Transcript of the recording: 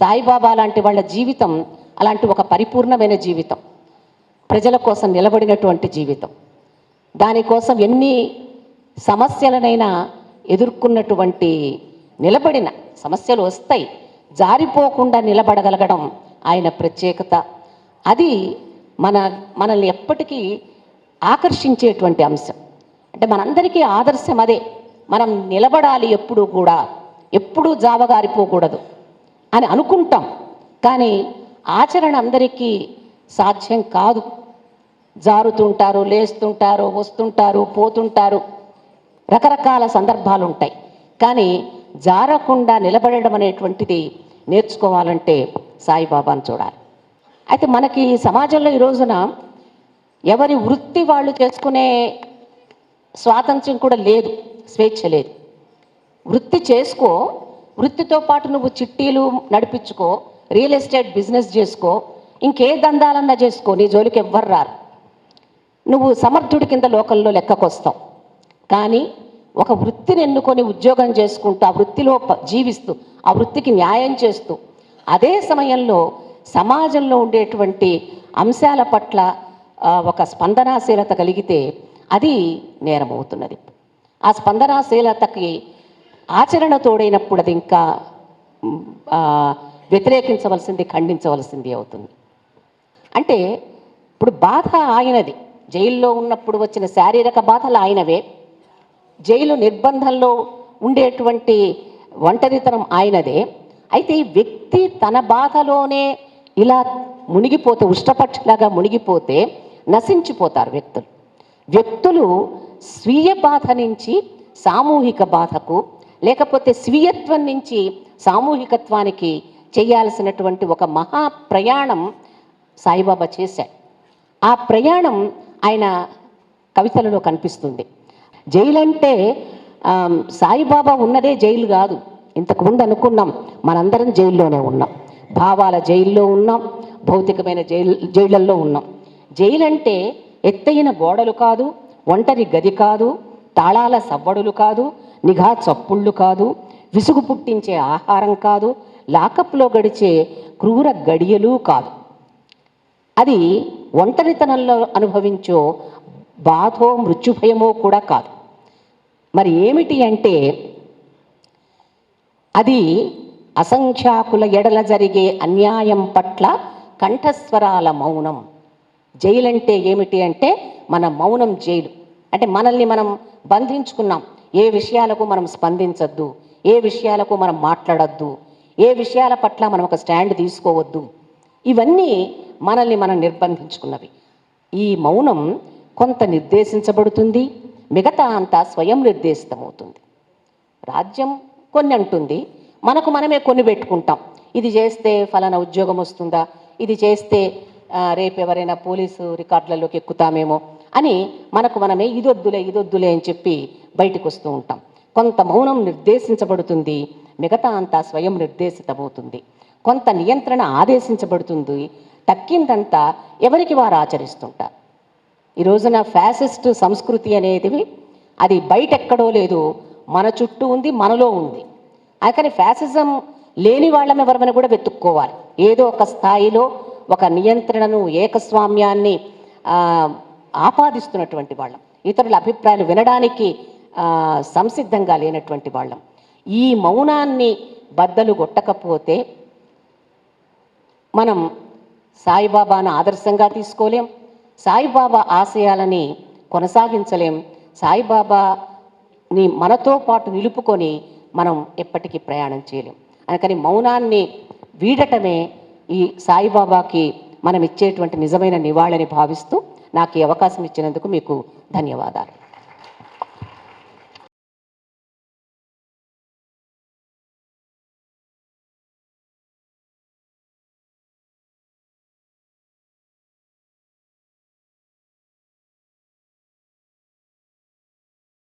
సాయిబాబా లాంటి వాళ్ళ జీవితం అలాంటి ఒక పరిపూర్ణమైన జీవితం. ప్రజల కోసం నిలబడినటువంటి జీవితం. దానికోసం ఎన్ని సమస్యలనైనా ఎదుర్కొన్నటువంటి నిలబడిన సమస్యలు వస్తాయి. జారిపోకుండా నిలబడగలగడం ఆయన ప్రత్యేకత. అది మన మనల్ని ఎప్పటికీ ఆకర్షించేటువంటి అంశం. అంటే మనందరికీ ఆదర్శం అదే. మనం నిలబడాలి ఎప్పుడూ కూడా. ఎప్పుడూ జావగారిపోకూడదు. అని అనుకుంటాం. కానీ ఆచరణ అందరికీ సాధ్యం కాదు. జారుతుంటారు లేస్తుంటారు వస్తుంటారు పోతుంటారు. రకరకాల సందర్భాలు ఉంటాయి కానీ జారకుండా నిలబడడం అనేటువంటిది నేర్చుకోవాలంటే సాయిబాబాను చూడాలి. అయితే మనకి సమాజంలో ఈ రోజున ఎవరి వృత్తి వాళ్ళు చేసుకునే స్వాతంత్ర్యం కూడా లేదు స్వేచ్ఛ లేదు. వృత్తి చేసుకో వృత్తితో పాటు నువ్వు చిట్టీలు నడిపించుకో రియల్ ఎస్టేట్ బిజినెస్ చేసుకో ఇంకే దందాలన్నా చేసుకో నీ జోలికి ఎవ్వరు రారు. నువ్వు సమర్థుడి కింద లోకల్లో లెక్కకొస్తావు. కానీ ఒక వృత్తిని ఎన్నుకొని ఉద్యోగం చేసుకుంటూ ఆ వృత్తిలో జీవిస్తూ ఆ వృత్తికి న్యాయం చేస్తూ అదే సమయంలో సమాజంలో ఉండేటువంటి అంశాల పట్ల ఒక స్పందనాశీలత కలిగితే అది నేరమవుతున్నది. ఆ స్పందనాశీలతకి ఆచరణ తోడైనప్పుడు అది ఇంకా వ్యతిరేకించవలసింది ఖండించవలసింది అవుతుంది. అంటే ఇప్పుడు బాధ ఆయనది. జైల్లో ఉన్నప్పుడు వచ్చిన శారీరక బాధలు ఆయనవే. జైలు నిర్బంధంలో ఉండేటువంటి ఒంటరితనం ఆయనదే. అయితే ఈ వ్యక్తి తన బాధలోనే ఇలా మునిగిపోతే ఉష్టపక్షలాగా మునిగిపోతే నశించిపోతారు వ్యక్తులు. వ్యక్తులు స్వీయ బాధ నుంచి సామూహిక బాధకు లేకపోతే స్వీయత్వం నుంచి సామూహికత్వానికి చేయాల్సినటువంటి ఒక మహా ప్రయాణం సాయిబాబా చేశాడు. ఆ ప్రయాణం ఆయన కవితలలో కనిపిస్తుంది. జైలు అంటే సాయిబాబా ఉన్నదే జైలు కాదు. ఇంతకుముందు అనుకున్నాం మనందరం జైల్లోనే ఉన్నాం. భావాల జైల్లో ఉన్నాం భౌతికమైన జైలు జైళ్ళల్లో ఉన్నాం. జైలు అంటే ఎత్తైన గోడలు కాదు ఒంటరి గది కాదు తాళాల సవ్వడులు కాదు నిఘా చప్పుళ్ళు కాదు విసుగు పుట్టించే ఆహారం కాదు లాకప్లో గడిచే క్రూర గడియలు కాదు. అది ఒంటరితనంలో అనుభవించో బాధో మృత్యుభయమో కూడా కాదు. మరి ఏమిటి అంటే అది అసంఖ్యాకుల ఎడల జరిగే అన్యాయం పట్ల కంఠస్వరాల మౌనం. జైలు అంటే ఏమిటి అంటే మన మౌనం జైలు. అంటే మనల్ని మనం బంధించుకున్నాం. ఏ విషయాలకు మనం స్పందించద్దు ఏ విషయాలకు మనం మాట్లాడద్దు ఏ విషయాల పట్ల మనం ఒక స్టాండ్ తీసుకోవద్దు. ఇవన్నీ మనల్ని మనం నిర్బంధించుకున్నవి. ఈ మౌనం కొంత నిర్దేశించబడుతుంది మిగతా అంతా స్వయం నిర్దేశితమవుతుంది. రాజ్యం కొన్ని అంటుంది మనకు మనమే కొన్ని పెట్టుకుంటాం. ఇది చేస్తే ఫలానా ఉద్యోగం వస్తుందా ఇది చేస్తే రేపు ఎవరైనా పోలీసు రికార్డులలోకి ఎక్కుతామేమో అని మనకు మనమే ఇదొద్దులే ఇదొద్దులే అని చెప్పి బయటకు వస్తూ ఉంటాం. కొంత మౌనం నిర్దేశించబడుతుంది మిగతా అంతా స్వయం నిర్దేశితమవుతుంది. కొంత నియంత్రణ ఆదేశించబడుతుంది తక్కిందంతా ఎవరికి వారు ఆచరిస్తుంటారు. ఈ రోజున ఫ్యాసిస్ట్ సంస్కృతి అనేది అది బయట ఎక్కడో లేదు మన చుట్టూ ఉంది మనలో ఉంది. అందుకని ఫ్యాసిజం లేని వాళ్ళం ఎవరమని కూడా వెతుక్కోవాలి. ఏదో ఒక స్థాయిలో ఒక నియంత్రణను ఏకస్వామ్యాన్ని ఆపాదిస్తున్నటువంటి వాళ్ళం. ఇతరుల అభిప్రాయాలు వినడానికి సంసిద్ధంగా లేనటువంటి వాళ్ళం. ఈ మౌనాన్ని బద్దలు కొట్టకపోతే మనం సాయిబాబాను ఆదర్శంగా తీసుకోలేం సాయిబాబా ఆశయాలని కొనసాగించలేం సాయిబాబాని మనతో పాటు నిలుపుకొని మనం ఎప్పటికీ ప్రయాణం చేయలేం. అందుకని మౌనాన్ని వీడటమే ఈ సాయిబాబాకి మనం ఇచ్చేటువంటి నిజమైన నివాళని భావిస్తూ నాకు ఈ అవకాశం ఇచ్చినందుకు మీకు ధన్యవాదాలు.